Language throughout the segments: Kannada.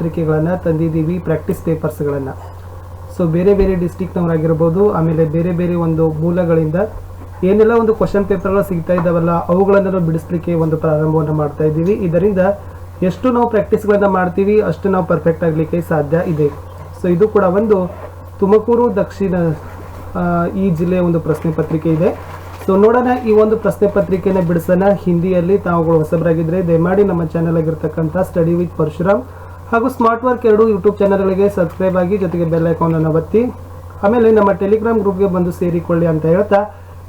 ಪತ್ರಿಕೆಗಳನ್ನು ತಂದಿದ್ದೀವಿ ಪ್ರಾಕ್ಟೀಸ್ ಪೇಪರ್ಸ್ಗಳನ್ನು ಸೊ ಬೇರೆ ಬೇರೆ ಡಿಸ್ಟಿಕ್ನವರಾಗಿರ್ಬೋದು ಆಮೇಲೆ ಬೇರೆ ಬೇರೆ ಒಂದು ಮೂಲಗಳಿಂದ ಏನೆಲ್ಲ ಒಂದು ಕ್ವಶನ್ ಪೇಪರ್ಗಳು ಸಿಗ್ತಾ ಇದ್ದಾವಲ್ಲ ಅವುಗಳನ್ನು ಬಿಡಿಸ್ಲಿಕ್ಕೆ ಒಂದು ಪ್ರಾರಂಭವನ್ನು ಮಾಡ್ತಾ ಇದ್ದೀವಿ. ಇದರಿಂದ ಎಷ್ಟು ನಾವು ಪ್ರಾಕ್ಟೀಸ್ಗಳನ್ನು ಮಾಡ್ತೀವಿ, ಅಷ್ಟು ನಾವು ಪರ್ಫೆಕ್ಟ್ ಆಗಲಿಕ್ಕೆ ಸಾಧ್ಯ ಇದೆ. ಸೊ ಇದು ಕೂಡ ಒಂದು ತುಮಕೂರು, ದಕ್ಷಿಣ ಈ ಜಿಲ್ಲೆಯ ಒಂದು ಪ್ರಶ್ನೆ ಪತ್ರಿಕೆ ಇದೆ. ಸೊ ನೋಡೋಣ ಈ ಒಂದು ಪ್ರಶ್ನೆ ಪತ್ರಿಕೆನ ಬಿಡಿಸೋಣ. ಹಿಂದಿಯಲ್ಲಿ ತಾವುಗಳು ಹೊಸಬರಾಗಿದ್ದರೆ ದಯಮಾಡಿ ನಮ್ಮ ಚಾನಲ್ ಆಗಿರ್ತಕ್ಕಂಥ ಸ್ಟಡಿ ವಿತ್ ಪರಶುರಾಮ್ ಹಾಗೂ ಸ್ಮಾರ್ಟ್ ವರ್ಕ್ ಎರಡು ಯೂಟ್ಯೂಬ್ ಚಾನಲ್ಗಳಿಗೆ ಸಬ್ಸ್ಕ್ರೈಬ್ ಆಗಿ ಜೊತೆಗೆ ಬೆಲ್ ಐಕಾನನ್ನು ಒತ್ತಿ. ಆಮೇಲೆ ನಮ್ಮ ಟೆಲಿಗ್ರಾಮ್ ಗ್ರೂಪ್ಗೆ ಬಂದು ಸೇರಿಕೊಳ್ಳಿ ಅಂತ ಹೇಳ್ತಾ.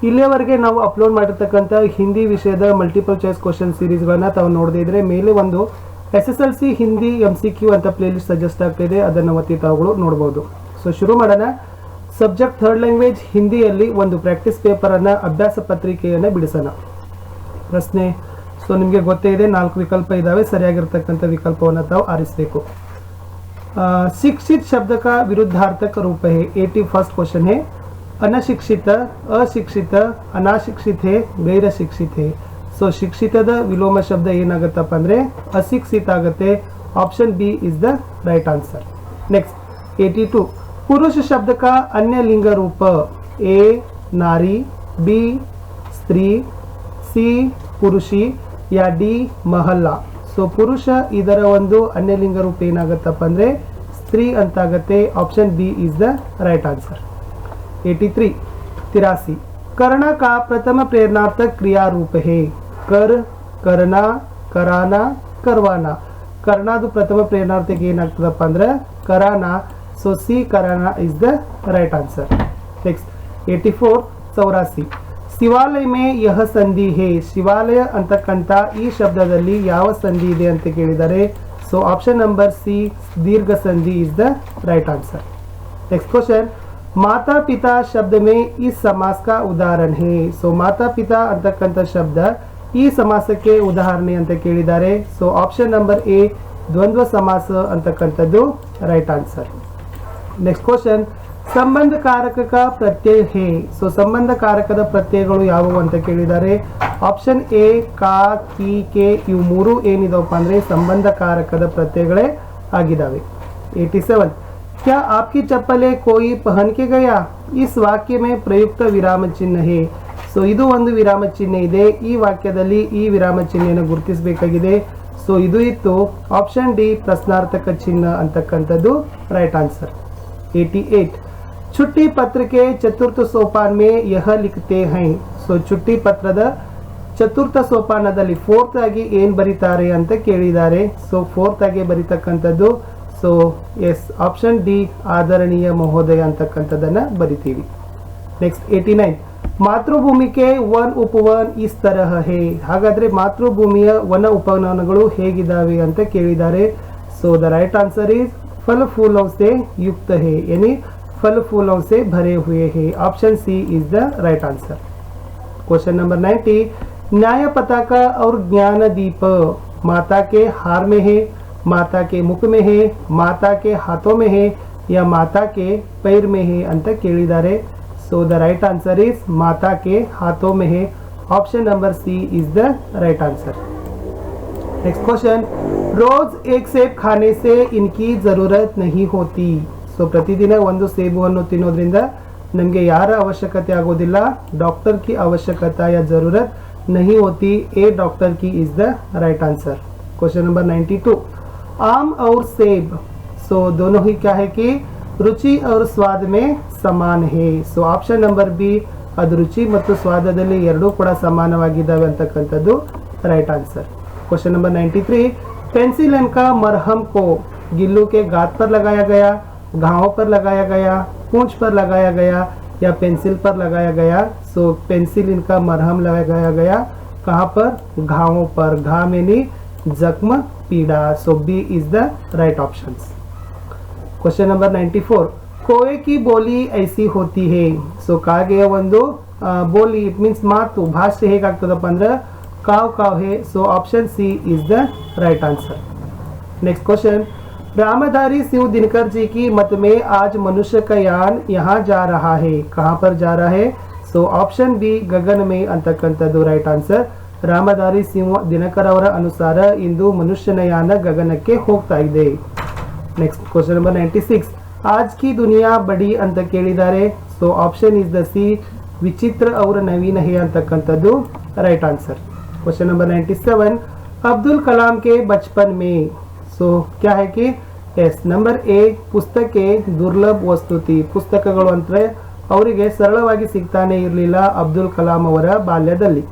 ಇಲ್ಲಿಯವರೆಗೆ ನಾವು ಅಪ್ಲೋಡ್ ಮಾಡಿರ್ತಕ್ಕಂಥ ಹಿಂದಿ ವಿಷಯದ ಮಲ್ಟಿಪಲ್ ಚಾಯ್ಸ್ ಕ್ವಶನ್ ಸೀರೀಸ್ಗಳನ್ನ ತಾವು ನೋಡದೇ ಇದ್ದರೆ ಮೇಲೆ ಒಂದು S S L C Hindi M C Q ಅಂತ ಪ್ಲೇಲಿಸ್ಟ್ ಸಜೆಸ್ಟ್ ಆಗ್ತಿದೆ ಅದನ್ನು ಒತ್ತಿ ತಾವುಗಳು ನೋಡ್ಬೋದು. ಸೊ ಶುರು ಮಾಡೋಣ. ಸಬ್ಜೆಕ್ಟ್ ಥರ್ಡ್ ಲ್ಯಾಂಗ್ವೇಜ್ ಹಿಂದಿಯಲ್ಲಿ ಒಂದು ಪ್ರಾಕ್ಟೀಸ್ ಪೇಪರನ್ನು ಅಭ್ಯಾಸ ಪತ್ರಿಕೆಯನ್ನು ಬಿಡಿಸೋಣ. ಪ್ರಶ್ನೆ ಸೊ ನಿಮಗೆ ಗೊತ್ತೇ ಇದೆ ನಾಲ್ಕು ವಿಕಲ್ಪ ಇದ್ದಾವೆ ಸರಿಯಾಗಿರ್ತಕ್ಕಂಥ ವಿಕಲ್ಪವನ್ನು ತಾವು ಆರಿಸಬೇಕು अ, शिक्षित शब्द का विरुद्धार्थक रूप है एटी फर्स्ट क्वेश्चन है ಅನಶಿಕ್ಷಿತ ಅಶಿಕ್ಷಿತ ಅನಾಶಿಕ್ಷಿತ ಹೇ ಗೈರ ಶಿಕ್ಷಿತ ಹೇ ಸೊ ಶಿಕ್ಷಿತದ ವಿಲೋಮ ಶಬ್ದ ಏನಾಗುತ್ತಪ್ಪ ಅಂದರೆ ಅಶಿಕ್ಷಿತ ಆಗುತ್ತೆ option B is the right answer next eighty two पुरुष शब्द का अन्य लिंग रूप ए नारी बी स्त्री ಸಿ ಪುರುಷಿ ಯಾ ಡಿ ಮಹಲ್ಲ. ಸೊ ಪುರುಷ ಇದರ ಒಂದು ಅನ್ಯಲಿಂಗ ರೂಪ ಏನಾಗತ್ತಪ್ಪ ಅಂದರೆ ಸ್ತ್ರೀ ಅಂತಾಗತ್ತೆ. Option B is the right answer eighty three ತಿರಾಸಿ. ಕರ್ಣ ಕಾ ಪ್ರಥಮ ಪ್ರೇರಣಾರ್ಥ ಕ್ರಿಯಾರೂಪ ಹೇ ಕರ್, ಕರ್ಣ, ಕರಾನ, ಕರ್ವಾನ. ಕರ್ಣಾದು ಪ್ರಥಮ ಪ್ರೇರಣಾರ್ಥಕ್ಕೆ ಏನಾಗ್ತದಪ್ಪ ಅಂದ್ರೆ ಕರಾನ. So C ಕರಾನ is the right answer next eighty four ಚೌರಾಸಿ. ಶಿವಾಲಯ ಮೇ ಯಹ ಸಂಧಿ ಹೇ? ಶಿವಾಲಯ ಅಂತಕ್ಕಂಥ ಈ ಶಬ್ದದಲ್ಲಿ ಯಾವ ಸಂಧಿ ಇದೆ ಅಂತ ಕೇಳಿದರೆ ಸೊ ಆಪ್ಷನ್ ನಂಬರ್ ಸಿ ದೀರ್ಘ ಸಂಧಿ is the right answer next question ಮಾತಾ ಪಿತಾ ಶಬ್ದ ಮೇ ಈ ಸಮಾಸ ಉದಾಹರಣೆ ಹೇ? ಸೊ ಮಾತಾ ಪಿತಾ ಅಂತಕ್ಕಂಥ ಶಬ್ದ ಈ ಸಮಾಸಕ್ಕೆ ಉದಾಹರಣೆ ಅಂತ ಕೇಳಿದ್ದಾರೆ ಸೊ ಆಪ್ಷನ್ ನಂಬರ್ ಎ ದ್ವಂದ್ವ ಸಮಾಸ ಅಂತಕ್ಕಂಥದ್ದು ರೈಟ್ ಆನ್ಸರ್ ನೆಕ್ಸ್ಟ್ ಕ್ವಶನ್ ಸಂಬಂಧ ಸಂಬಂಧಕಾರಕ ಪ್ರತ್ಯಯ ಹೇ. ಸೊ ಸಂಬಂಧಕಾರಕದ ಪ್ರತ್ಯಯಗಳು ಯಾವುವು ಅಂತ ಕೇಳಿದ್ದಾರೆ ಆಪ್ಷನ್ ಎ ಕಾ, ಕಿ, ಕೆ, ಇವು ಮೂರು ಏನಿದಾವಪ್ಪ ಅಂದರೆ ಸಂಬಂಧಕಾರಕದ ಪ್ರತ್ಯಯಗಳೇ ಆಗಿದ್ದಾವೆ ಏಯ್ಟಿ ಸೆವೆನ್ ಕ್ಯಾ ಆಪ್ಕಿ ಚಪ್ಪಲೆ ಕೋಯಿ ಪಹನ್ಕೆ ಗಯಾ? ಇಸ್ ವಾಕ್ಯ ಮೇ ಪ್ರಯುಕ್ತ ವಿರಾಮ ಚಿಹ್ನೆ ಹೇ. ಸೊ ಇದು ಒಂದು ವಿರಾಮ ಚಿಹ್ನೆ ಇದೆ. ಈ ವಾಕ್ಯದಲ್ಲಿ ಈ ವಿರಾಮ ಚಿಹ್ನೆಯನ್ನು ಗುರುತಿಸಬೇಕಾಗಿದೆ. ಸೊ ಇದು ಇತ್ತು ಆಪ್ಷನ್ ಡಿ ಪ್ರಶ್ನಾರ್ಥಕ ಚಿಹ್ನ ಅಂತಕ್ಕಂಥದ್ದು ರೈಟ್ ಆನ್ಸರ್ ಏಯ್ಟಿ ಏಯ್ಟ್ छुट्टी पत्र के चतुर्थ सोपान में यह लिखते हैं ಸೊ ಚುಟ್ಟಿ ಪತ್ರದ ಚತುರ್ಥ ಸೋಪಾನದಲ್ಲಿ ಫೋರ್ತ್ ಆಗಿ ಏನ್ ಬರೀತಾರೆ ಅಂತ ಕೇಳಿದ್ದಾರೆ ಸೊ ಫೋರ್ತ್ ಆಗಿ ಬರೀತಕ್ಕಂಥದ್ದು ಸೊ ಎಸ್ ಆಪ್ಷನ್ ಡಿ ಆದರಣೀಯ ಮಹೋದಯ ಅಂತಕ್ಕಂಥದ್ದನ್ನ ಬರಿತೀವಿ ನೆಕ್ಸ್ಟ್ ಏಟಿ ನೈನ್ ಮಾತೃಭೂಮಿಗೆ ವನ್ ಉಪವನ್ ಇಸ್ ತರಹ ಹೇ ಹಾಗಾದ್ರೆ ಮಾತೃಭೂಮಿಯ ವನ ಉಪವನಗಳು ಹೇಗಿದ್ದಾವೆ ಅಂತ ಕೇಳಿದ್ದಾರೆ so the right answer is ಫಲ फूलों से युक्त है यानी फल फूलों से भरे हुए हैं। Option C is the right answer question number ninety न्याय पताका और ज्ञान दीप माता के हार में है, माता के मुख में है, माता के हाथों में है या माता के पैर में है? अंत केड़ीदारे so the right answer is माता के हाथों में है। Option number C is the right answer next question रोज एक सेब खाने से इनकी ज़रूरत नहीं होती। ಸೊ ಪ್ರತಿದಿನ ಒಂದು ಸೇಬುವನ್ನು ತಿನ್ನೋದ್ರಿಂದ ನಮಗೆ ಯಾರ ಅವಶ್ಯಕತೆ ಆಗೋದಿಲ್ಲ ಡಾಕ್ಟರ್ की आवश्यकता या जरूरत नहीं होती ए डॉक्टर की is the right answer question number 92 आम और सेब सो दोनों ही क्या है कि रुचि और स्वाद में समान है ಸೊ ಆಪ್ಷನ್ ನಂಬರ್ ಬಿ ಅದು ರುಚಿ ಮತ್ತು ಸ್ವಾದದಲ್ಲಿ ಎರಡೂ ಕೂಡ ಸಮಾನವಾಗಿದ್ದಾವೆ ಅಂತಕ್ಕಂಥದ್ದು right answer question number 93 pencil का मरहम को गिल्लू के गात पर लगाया गया घावों पर लगाया गया पूंछ पर लगाया गया या पेंसिल पर लगाया गया सो पेंसिल इनका मरहम लगाया गया कहाँ पर घावों पर घाव यानी जख्म पीड़ा so B is the right option question number 94 Covey Ki ಬೋಲಿ IC ಹೋತಿ hey so ಕಾಗೆಯ ಒಂದು ಆ, ಬೋಲಿ ಇಟ್ ಮೀನ್ಸ್ ಮಾತು ಭಾಷೆ ಹೇಗಾಗ್ತದಪ್ಪ ಅಂದ್ರೆ ಕಾವ್ ಕಾವ್ ಹೇ so option C is the right answer next question Ramdhari Shiv Dinkar ji की मत में आज मनुष्य का यान यहाँ जा रहा है कहाँ पर जा रहा है ಸೊ ಆಪ್ಷನ್ ಬಿ ಗಗನ ಮೇ ಅಂತಕ್ಕಂಥದ್ದು ರೈಟ್ ಆನ್ಸರ್ ರಾಮಧಾರಿ ಸಿಂಹ ದಿನಕರ್ ಅವರ ಅನುಸಾರ ಇಂದು ಮನುಷ್ಯನ ಯಾನ ಗಗನಕ್ಕೆ ಹೋಗ್ತಾ ಇದೆ next question number ninety six ಆಜ್ ಕಿ ದುನಿಯಾ ಬಡಿ ಅಂತ ಕೇಳಿದ್ದಾರೆ so option is the C ವಿಚಿತ್ರ ಅವರ ನವೀನ ಹೇ ಅಂತಕ್ಕಂಥದ್ದು right answer question number 97 Abdul Kalam के बचपन में सो क्या है कि ಎಸ್ ನಂಬರ್ ಎ ಪುಸ್ತಕೆ ದುರ್ಲಭ ವಸ್ತುತಿ ಪುಸ್ತಕಗಳು ಅಂದರೆ ಅವರಿಗೆ ಸರಳವಾಗಿ ಸಿಗ್ತಾನೆ ಇರಲಿಲ್ಲ ಅಬ್ದುಲ್ ಕಲಾಂ ಅವರ ಬಾಲ್ಯದಲ್ಲಿ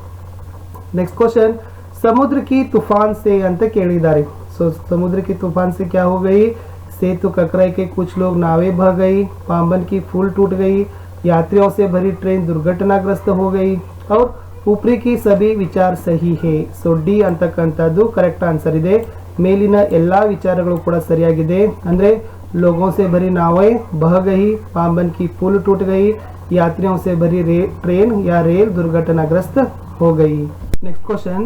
ನೆಕ್ಸ್ಟ್ ಕ್ವಶನ್ ಸಮುದ್ರ ಕಿ तूफान से ಅಂತ ಕೇಳಿದ್ದಾರೆ ಸೊ समुद्र की तूफान से क्या हो गई सेतु ककराई के कुछ लोग नावें बह गई पाम्बन की फूल टूट गई यात्रियों से भरी ट्रेन दुर्घटनाग्रस्त हो गई और ऊपरी की सभी ವಿಚಾರ ಸಹಿ ಹೇ ಸೊ ಡಿ ಅಂತಕ್ಕಂಥದ್ದು ಕರೆಕ್ಟ್ ಆನ್ಸರ್ ಇದೆ ಮೇಲಿನ ಎಲ್ಲಾ ವಿಚಾರಗಳು ಕೂಡ ಸರಿಯಾಗಿದೆ ಅಂದ್ರೆ लोगों से भरी नावें बह गई पाम्बन की पुल टूट गई यात्रियों से भरी रे, ट्रेन या रेल दुर्घटनाग्रस्त हो गई ನೆಕ್ಸ್ಟ್ ಕ್ವಶನ್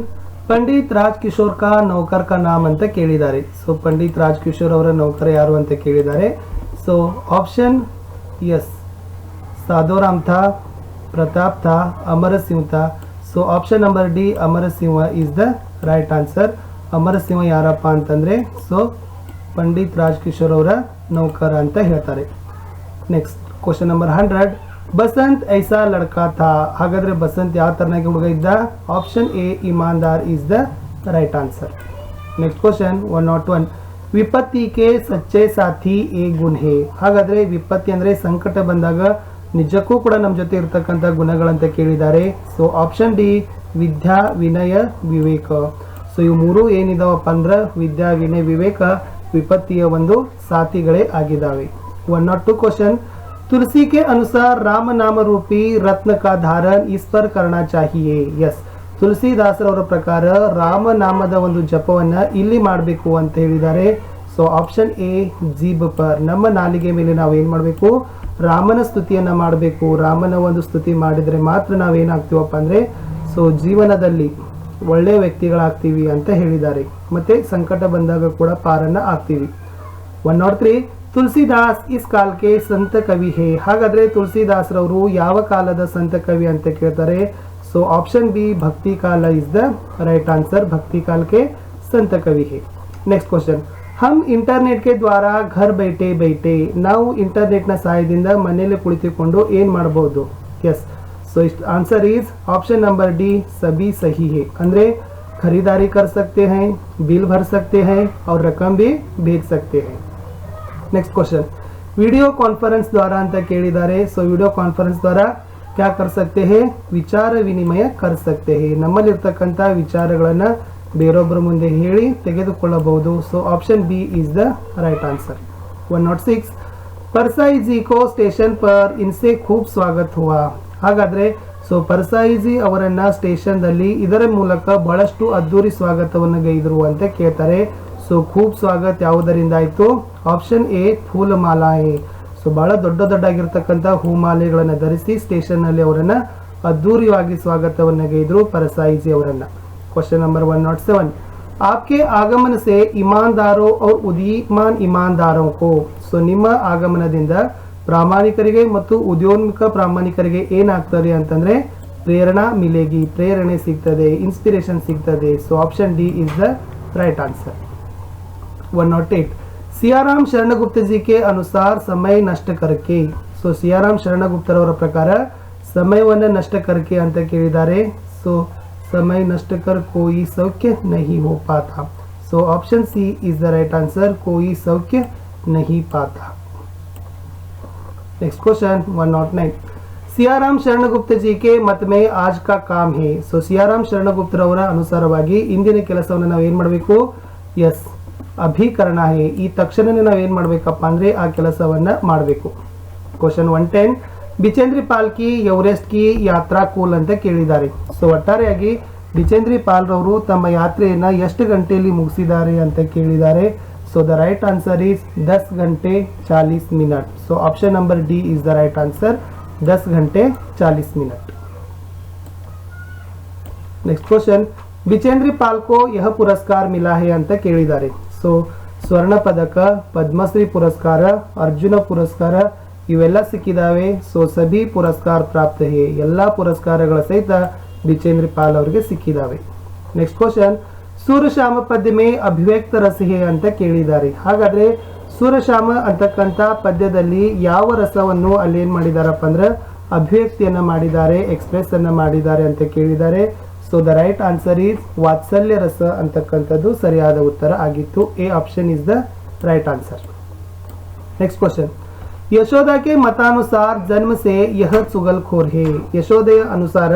ಪಂಡಿತ್ ರಾಜ್ ಕಿಶೋರ್ ಕಾ ನೌಕರ್ ಕಾ ನಾಮ್ ಅಂತ ಕೇಳಿದ್ದಾರೆ ಸೊ ಪಂಡಿತ್ ರಾಜ್ ಕಿಶೋರ್ ಅವರ ನೌಕರ ಯಾರು ಅಂತ ಕೇಳಿದ್ದಾರೆ ಸೊ ಆಪ್ಷನ್ ಎಸ್ साधोराम था प्रताप था अमर सिंह था so option number D Amar Singh is the right answer Amar Singh ಯಾರಪ್ಪ ಅಂತಂದ್ರೆ, ಸೊ, ಪಂಡಿತ್ ರಾಜ್ ಕಿಶೋರ್ ಅವರ ನೌಕರ ಅಂತ ಹೇಳ್ತಾರೆ. Next question number hundred Basant ಐಸಾ ಲಡ್ಕಾ ಥಾ ಹಾಗಾದ್ರೆ ಬಸಂತ್ ಯಾವ ಥರನಾಗಿ ಹುಡುಗ ಇದ್ದ? Option A Imandar is the right answer next question one not one ವಿಪತ್ತಿಗೆ ಸಚ್ಚೆ ಸಾಥಿ ಎ ಗುಣೆ ಹೇ. ಹಾಗಾದ್ರೆ ವಿಪತ್ತಿ ಅಂದರೆ ಸಂಕಟ ಬಂದಾಗ ನಿಜಕ್ಕೂ ಕೂಡ ನಮ್ಮ ಜೊತೆ ಇರತಕ್ಕಂಥ ಗುಣಗಳಂತ ಕೇಳಿದ್ದಾರೆ. ಸೊ ಆಪ್ಷನ್ ಡಿ ವಿದ್ಯಾ ವಿನಯ ವಿವೇಕ. ಸೊ ಇವು ಮೂರು ಏನಿದಾವಪ್ಪ ಅಂದ್ರೆ ವಿದ್ಯಾ, ವಿನಯ, ವಿವೇಕ, ವಿಪತ್ತಿಯ ಒಂದು ಸಾತಿಗಳೇ ಆಗಿದ್ದಾವೆ. One not two question Tulsi K ಅನುಸಾರ ರಾಮನಾಮ ರೂಪಿ ರತ್ನ ಕಾ ಧಾರನ್ ಇಸ್ ಕರ್ಣ ಚಾಹಿಯೇ ಎಸ್ ತುಳಸಿದಾಸರವರ ಪ್ರಕಾರ ರಾಮನಾಮದ ಒಂದು ಜಪವನ್ನ ಇಲ್ಲಿ ಮಾಡಬೇಕು ಅಂತ ಹೇಳಿದ್ದಾರೆ. ಸೊ ಆಪ್ಷನ್ ಎ ಜೀಬ್ ಪರ್ ನಮ್ಮ ನಾಲಿಗೆ ಮೇಲೆ ನಾವು ಏನು ಮಾಡಬೇಕು? ರಾಮನ ಸ್ತುತಿಯನ್ನ ಮಾಡಬೇಕು. ರಾಮನ ಒಂದು ಸ್ತುತಿ ಮಾಡಿದರೆ ಮಾತ್ರ ನಾವೇನಾಗ್ತೀವಪ್ಪ ಅಂದರೆ ಸೊ ಜೀವನದಲ್ಲಿ ಒಳ್ಳೆಯ ವ್ಯಕ್ತಿಗಳಾಗ್ತೀವಿ ಅಂತ ಹೇಳಿದ್ದಾರೆ. ಮತ್ತೆ ಸಂಕಟ ಬಂದಾಗ ಕೂಡ ಪಾರನ್ನ ಆಗ್ತೀವಿ. ಒನ್ ನಾಟ್ ತ್ರೀ ತುಳಸಿದಾಸ್ ಇಸ್ ಕಾಲಕ್ಕೆ ಸಂತ ಕವಿ ಹೇ. ಹಾಗಾದ್ರೆ ತುಳಸಿದಾಸ್ರವರು ಯಾವ ಕಾಲದ ಸಂತ ಕವಿ ಅಂತ ಕೇಳ್ತಾರೆ? ಸೊ ಆಪ್ಷನ್ ಬಿ ಭಕ್ತಿ ಕಾಲ ಇಸ್ ದ ರೈಟ್ ಆನ್ಸರ್ ಭಕ್ತಿ ಕಾಲ್ಕೆ ಸಂತ ಕವಿ ಹೇ. ನೆಕ್ಸ್ಟ್ ಕ್ವಶನ್ ಹಮ್ ಇಂಟರ್ನೆಟ್ಗೆ ದ್ವಾರ ಘರ್ ಬೈಟೆ ಬೈಟೆ. ನಾವು ಇಂಟರ್ನೆಟ್ನ ಸಹಾಯದಿಂದ ಮನೆಯಲ್ಲಿ ಕುಳಿತುಕೊಂಡು ಏನ್ ಮಾಡಬಹುದು yes so answer is option number D सभी सही है। अंदर खरीदारी कर सकते हैं, बिल भर सकते हैं और रकम भी भेज सकते हैं। नेक्स्ट क्वेश्चन वीडियो कॉन्फरेंस द्वारा अंत केಳಿದ್ದಾರೆ सो वीडियो कॉन्फरेंस द्वारा क्या कर सकते हैं? विचार विनिमय कर सकते हैं। ನಮ್ಮಲ್ಲಿರ್ತಕ್ಕಂಥ विचार बेरोबर ಮುಂದೆ ಹೇಳಿ so so B is the the answer one not six Parsai ji को स्टेशन पर इनसे खूब स्वागत हुआ। ಹಾಗಾದ್ರೆ ಸೊ ಪರ್ಸಾಯಿಜಿ ಅವರನ್ನು ಸ್ಟೇಷನ್ದಲ್ಲಿ ಇದರ ಮೂಲಕ ಬಹಳಷ್ಟು ಅದ್ದೂರಿ ಸ್ವಾಗತವನ್ನು ಗೈದರು ಅಂತ ಕೇಳ್ತಾರೆ. ಸೊ ಖೂಬ್ ಸ್ವಾಗತ, ಯಾವುದರಿಂದ ಆಯಿತು? ಆಪ್ಷನ್ ಎ ಫೂಲ್ ಮಾಲಾಯೆ ಸೊ ಬಹಳ ದೊಡ್ಡ ದೊಡ್ಡಾಗಿರ್ತಕ್ಕಂಥ ಹೂಮಾಲೆಗಳನ್ನು ಧರಿಸಿ ಸ್ಟೇಷನ್ನಲ್ಲಿ ಅವರನ್ನ ಅದ್ದೂರಿಯಾಗಿ ಸ್ವಾಗತವನ್ನು ಗೈದರು ಪರಸಾಯಿಜಿ ಅವರನ್ನ. Question number one not seven ಆಪ್ಕೆ ಆಗಮನಸೆ ಇಮಾನ್ದಾರೋ ಅವ್ರ ಉದೀಮಾನ್ ಇಮಾನ್ದಾರೋ ಕೋ ಸೊ ನಿಮ್ಮ ಆಗಮನದಿಂದ ಪ್ರಾಮಾಣಿಕರಿಗೆ ಮತ್ತು ಉದ್ಯೋನ್ಮುಖ ಪ್ರಾಮಾಣಿಕರಿಗೆ ಏನಾಗ್ತದೆ ಅಂತಂದ್ರೆ ಪ್ರೇರಣಾ ಮಿಲೇಗಿ, ಪ್ರೇರಣೆ ಸಿಗ್ತದೆ ಇನ್ಸ್ಪಿರೇಷನ್ ಸಿಗ್ತದೆ. So option D is the right answer one not eight Siyaram Sharangupta ji K ಅನುಸಾರ ಸಮಯ ನಷ್ಟ ಕರಕೆ ಸೊ ಸಿಯಾರಾಮ್ ಶರಣಗುಪ್ತರವರ ಪ್ರಕಾರ ಸಮಯವನ್ನ ನಷ್ಟ ಕರಕೆ ಅಂತ ಕೇಳಿದ್ದಾರೆ. ಸೊ ಸಮಯ ನಷ್ಟ ಕರ್ ಕೋಯಿ ಸೌಖ್ಯ ನಹಿ ಹೋ ಪಾತ. So option C is the right answer Koi ಸೌಖ್ಯ ನಹಿ ಪಾತ. नेक्स्ट क्वेश्चन 109 ಸಿಯಾರಾಮ್ ಶರಣಗುಪ್ತ ಜಿ ಕೆ ಮತ್ ಮೇ ಆಜ್ ಕಾ ಕಾಮ್ ಹೇ ಸೊ ಸಿಯಾರಾಮ್ ಶರಣಗುಪ್ತರವರ ಅನುಸಾರವಾಗಿ ಇಂದಿನ ಕೆಲಸವನ್ನು ನಾವು ಏನ್ ಮಾಡಬೇಕು ಎಸ್ ಅಭಿಕರಣ ಹೇ ಈ ತಕ್ಷಣನೇ ನಾವು ಏನ್ ಮಾಡ್ಬೇಕಪ್ಪ ಅಂದ್ರೆ ಆ ಕೆಲಸವನ್ನ ಮಾಡಬೇಕು ಕ್ವಶನ್ ಒನ್ ಟೆನ್ ಬಿಚೇಂದ್ರಿ ಪಾಲ್ಕಿ ಎವರೆಸ್ಟ್ ಕಿ ಯಾತ್ರಾ ಕೂಲ್ ಅಂತ ಕೇಳಿದ್ದಾರೆ ಸೊ ಒಟ್ಟಾರೆಯಾಗಿ ಬಿಚೇಂದ್ರಿ ಪಾಲ್ ರವರು ತಮ್ಮ ಯಾತ್ರೆಯನ್ನ ಎಷ್ಟು ಗಂಟೆಯಲ್ಲಿ ಮುಗಿಸಿದ್ದಾರೆ ಅಂತ ಕೇಳಿದ್ದಾರೆ so the right answer is ದಸ್ ಗಂಟೆ Chalisa minute so option number D is the right answer दस घंटे चालीस मिनट ನೆಕ್ಸ್ಟ್ ಕ್ವಶನ್ ಬಿಚೇಂದ್ರಿ ಪಾಲ್ಕೋ ಯಹ ಪುರಸ್ಕಾರ ಮಿಲಾ ಹೇ ಅಂತ ಕೇಳಿದ್ದಾರೆ ಸೊ ಸ್ವರ್ಣ ಪದಕ ಪದ್ಮಶ್ರೀ ಪುರಸ್ಕಾರ ಅರ್ಜುನ ಪುರಸ್ಕಾರ ಇವೆಲ್ಲ ಸಿಕ್ಕಿದಾವೆ ಸೊ ಸಭಿ ಪುರಸ್ಕಾರ ಪ್ರಾಪ್ತ ಹೇ ಎಲ್ಲ ಪುರಸ್ಕಾರಗಳ ಸಹಿತ ಬಿಚೇಂದ್ರಿ ಪಾಲ್ ಅವರಿಗೆ ಸಿಕ್ಕಿದಾವೆ ನೆಕ್ಸ್ಟ್ ಕ್ವಶನ್ ಸೂರ್ಯಶ್ಯಾಮ ಪದ್ಯಮೇ ಅಭಿವ್ಯಕ್ತ ರಸಿಹೆ ಅಂತ ಕೇಳಿದ್ದಾರೆ. ಹಾಗಾದ್ರೆ ಸೂರ್ಯಶ್ಯಾಮ ಅಂತಕ್ಕಂಥ ಪದ್ಯದಲ್ಲಿ ಯಾವ ರಸವನ್ನು ಅಲ್ಲಿ ಏನು ಮಾಡಿದಾರಪ್ಪ ಅಂದ್ರೆ ಅಭಿವ್ಯಕ್ತಿಯನ್ನು ಮಾಡಿದ್ದಾರೆ ಎಕ್ಸ್ಪ್ರೆಸ್ ಅನ್ನು ಮಾಡಿದ್ದಾರೆ ಅಂತ ಕೇಳಿದ್ದಾರೆ. So the right answer is ವಾತ್ಸಲ್ಯ ರಸ ಅಂತಕ್ಕಂಥದ್ದು ಸರಿಯಾದ ಉತ್ತರ ಆಗಿತ್ತು. A option is the right answer next question ಯಶೋದಕ್ಕೆ ಮತಾನುಸಾರ ಜನ್ಮ ಸೇ ಯಹ ಸುಗಲ್ ಹೇ ಯಶೋದೆಯ ಅನುಸಾರ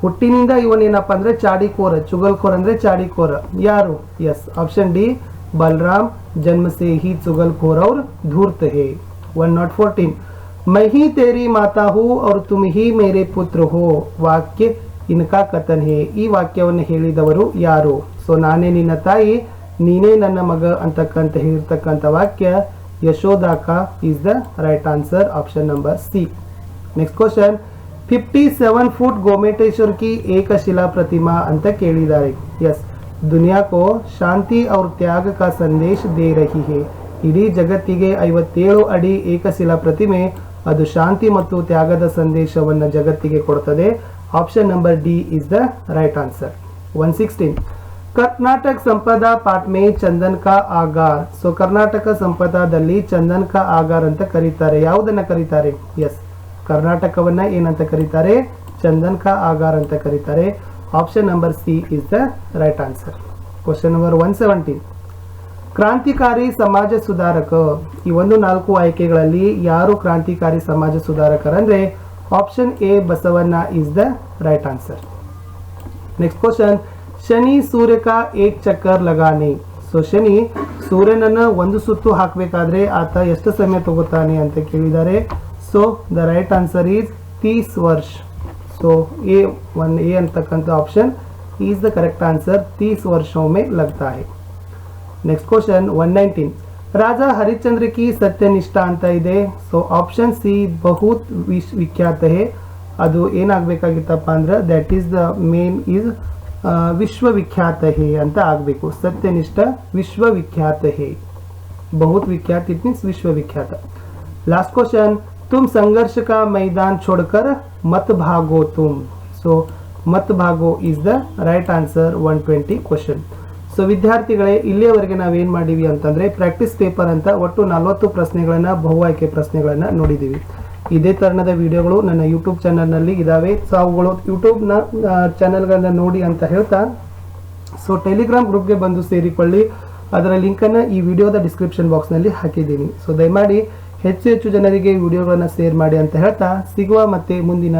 ಹುಟ್ಟಿನಿಂದ ಇವನೇನಪ್ಪ ಅಂದ್ರೆ ಚಾಡಿಕೋರ, ಚುಗಲ್ಕೋರ್ ಅಂದ್ರೆ ಚಾಡಿಕೋರ. ಯಾರು? ಎಸ್. ಆಪ್ಷನ್ ಡಿ, ಬಲರಾಮ್ ಜನ್ಮ ಸೇಹಿ ಜನ್ಮಸೇಹಿ ಚುಗಲ್ಕೋರ್ ಅವ್ರ ಧೂರ್ತ ಹೇ ಒನ್ ನಾಟ್ ಫೋರ್ಟೀನ್. ಮಹಿ ತೇರಿ ಮಾತಾ ಹೂ, ಅವ್ರ ತುಮಿಹಿ ಮೇರೆ ಪುತ್ರ ಹೋ. ವಾಕ್ಯ ಇನ್ಕಾ ಕಥನ್ ಹೇ. ಈ ವಾಕ್ಯವನ್ನು ಹೇಳಿದವರು ಯಾರು? ಸೊ, ನಾನೇ ನಿನ್ನ ತಾಯಿ, ನೀನೇ ನನ್ನ ಮಗ ಅಂತಕ್ಕಂತ ಹೇಳಿರ್ತಕ್ಕಂಥ ವಾಕ್ಯ ಯಶೋದಾಕ is the right answer option number C. Next question. Fifty seven foot Gomateshwar ಕಿ ಏಕಶಿಲಾ ಪ್ರತಿಮಾ ಅಂತ ಕೇಳಿದ್ದಾರೆ ಎಸ್ ದುನಿಯಾಕೋ ಶಾಂತಿ ಅವ್ರ ತ್ಯಾಗ ಕಾ ಸಂದೇಶ ದೇ ರಹಿ ಹೇ ಇಡೀ ಜಗತ್ತಿಗೆ ಐವತ್ತೇಳು ಅಡಿ ಏಕಶಿಲಾ ಪ್ರತಿಮೆ ಅದು ಶಾಂತಿ ಮತ್ತು ತ್ಯಾಗದ ಸಂದೇಶವನ್ನು ಜಗತ್ತಿಗೆ ಕೊಡುತ್ತದೆ option number D is the right answer one sixteen Karnataka ಸಂಪದ ಪಾಟ್ಮೆ ಚಂದನ್ ಕಾ ಆಗಾರ್ ಸೊ ಕರ್ನಾಟಕ ಸಂಪದದಲ್ಲಿ ಚಂದನ್ ಕಾ ಆಗಾರ್ ಅಂತ ಕರೀತಾರೆ ಯಾವುದನ್ನು ಕರೀತಾರೆ ಎಸ್ ಕರ್ನಾಟಕವನ್ನ ಏನಂತ ಕರೀತಾರೆ? ಚಂದನ್ ಕಾ ಆಗಾರ್ ಅಂತ ಕರೀತಾರೆ. Option number C is the right answer question number one seventeen ಕ್ರಾಂತಿಕಾರಿ ಸಮಾಜ ಸುಧಾರಕ. ಈ ಒಂದು ನಾಲ್ಕು ಆಯ್ಕೆಗಳಲ್ಲಿ ಯಾರು ಕ್ರಾಂತಿಕಾರಿ ಸಮಾಜ ಸುಧಾರಕರಂದ್ರೆ option A Basavanna is the right answer next question Shani ಸೂರ್ಯಕ ಏಕ್ ಚಕ್ಕರ್ ಲಗಾನೆ. ಸೊ ಶನಿ ಸೂರ್ಯನನ್ನ ಒಂದು ಸುತ್ತು ಹಾಕಬೇಕಾದ್ರೆ ಆತ ಎಷ್ಟು ಸಮಯ ತಗೋತಾನೆ ಅಂತ ಕೇಳಿದ್ದಾರೆ. so the right answer is ತೀಸ್ ವರ್ಷ ಸೊ ಎ ಒನ್ ಎ ಅಂತಕ್ಕಂಥ option is the correct answer ತೀಸ್ ವರ್ಷೋं में लगता है next question one nineteen Raja Harishchandra ಕಿ ಸತ್ಯನಿಷ್ಠ ಅಂತ ಇದೆ ಸೊ ಆಪ್ಷನ್ ಸಿ ಬಹುತ್ ವಿಶ್ ವಿಖ್ಯಾತ ಹೇ ಅದು ಏನಾಗಬೇಕಾಗಿತ್ತಪ್ಪ ಅಂದ್ರೆ that is the main is ವಿಶ್ವವಿಖ್ಯಾತ ಹೇ ಅಂತ ಆಗಬೇಕು ಸತ್ಯನಿಷ್ಠ ವಿಶ್ವವಿಖ್ಯಾತ ಹೇ बहुत विख्यात इट मीन्स विश्वविख्यात लास्ट क्वेश्चन तुम संघर्ष का मैदान छोड़कर मत भागो तुम सो मत भागो is the right answer one twenty question so ವಿದ್ಯಾರ್ಥಿಗಳೇ ಇಲ್ಲಿಯವರೆಗೆ ನಾವೇನು ಮಾಡಿವಿ ಅಂತಂದ್ರೆ ಪ್ರಾಕ್ಟೀಸ್ ಪೇಪರ್ ಅಂತ ಒಟ್ಟು ನಲವತ್ತು ಪ್ರಶ್ನೆಗಳನ್ನ ಬಹು ಆಯ್ಕೆ ಪ್ರಶ್ನೆಗಳನ್ನ ನೋಡಿದ್ದೀವಿ ಇದೇ ತರಹದ ವಿಡಿಯೋಗಳು ನನ್ನ ಯೂಟ್ಯೂಬ್ ಚಾನಲ್ನಲ್ಲಿ ಇದಾವೆ ಸೊ ಅವುಗಳು ಯೂಟ್ಯೂಬ್ನ ಚಾನಲ್ಗಳನ್ನ ನೋಡಿ ಅಂತ ಹೇಳ್ತಾ ಸೊ ಟೆಲಿಗ್ರಾಮ್ ಗ್ರೂಪ್ಗೆ ಬಂದು ಸೇರಿಕೊಳ್ಳಿ ಅದರ ಲಿಂಕನ್ನು ಈ ವಿಡಿಯೋದ ಡಿಸ್ಕ್ರಿಪ್ಷನ್ ಬಾಕ್ಸ್ನಲ್ಲಿ ಹಾಕಿದ್ದೀನಿ ಸೊ ದಯಮಾಡಿ ಹೆಚ್ಚು ಹೆಚ್ಚು ಜನರಿಗೆ ವಿಡಿಯೋಗಳನ್ನು ಶೇರ್ ಮಾಡಿ ಅಂತ ಹೇಳ್ತಾ ಸಿಗುವ ಮತ್ತೆ ಮುಂದಿನ